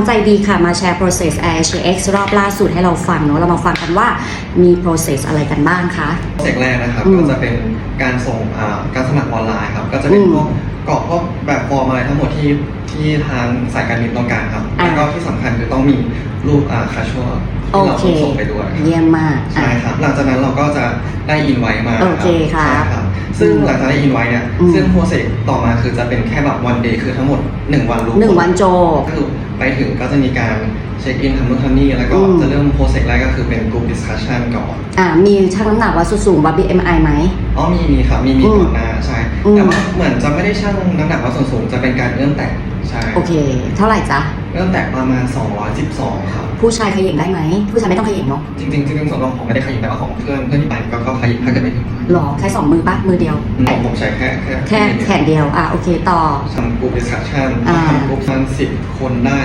องใจดีค่ะมาแชร์ process Air X รอบล่าสุดให้เราฟังเนาะเรามาฟังกันว่ามี process อะไรกันบ้างคะ โปรเจกต์แรกนะครับ อืมก็จะเป็นการส่งอ่าการสมัครออนไลน์ครับ ก็จะเป็นอืมพวกกรอกพวกแบบฟอร์มอะไรทั้งหมดที่ที่ทางสายการบินต้องการครับ อ่า แล้วก็ที่สำคัญคือต้องมีรูปอ่าคาชัวโอที่เราเคต้องส่งไปด้วยครับ เยี่ยมมากใช่อะ ครับ หลังจากนั้นเราก็จะได้อินไว้มาโอเคครับใช่ครับ ซึ่งหลังจากได้อินไว้เนี่ย อืม ซึ่งโปรเซสต่อมาคือจะเป็นแค่แบบวันเดย์คือทั้งหมด 1 วันรู้หนึ่งวันโจบ ก็คือ ไปถึงก็จะมีการเช็คอินทำนู่นทำนี่แล้วก็อืม จะเริ่มโปรเซสแรกก็คือเป็นกลุ่มดิสคัชชันก่อนอ่ามีชั่งน้ำหนักวัดส่วนสูงวัด BMI ไหม อ๋อมีมีครับมีมีอืมก่อนหน้าใช่อืม แต่ว่าเหมือนจะไม่ได้ชั่งน้ำหนักว่าส่วนสูงจะเป็นการเอื้อมแตะใช่โอเค เท่าไหร่จ๊ะเอื้อมแตะประมาณ 212 ครับ ผู้ชายขย่งได้ไหม ผู้ชายไม่ต้องขย่งเนาะ จริงๆจริงๆสำหรับผมไม่ได้ขยิบแต่ว่าของเพื่อนเพื่อนที่ไป ก็ก็ขยิบถ้าเกิดไม่ถึงหรอใช้สองมือปะมือเดียวของผมใช้แค่แค่แค่แขนเดียว อะโอเคต่อ ทำกลุ่มดิสคัชชันอ่า ทำกลุ่มประมาณสิบคนได้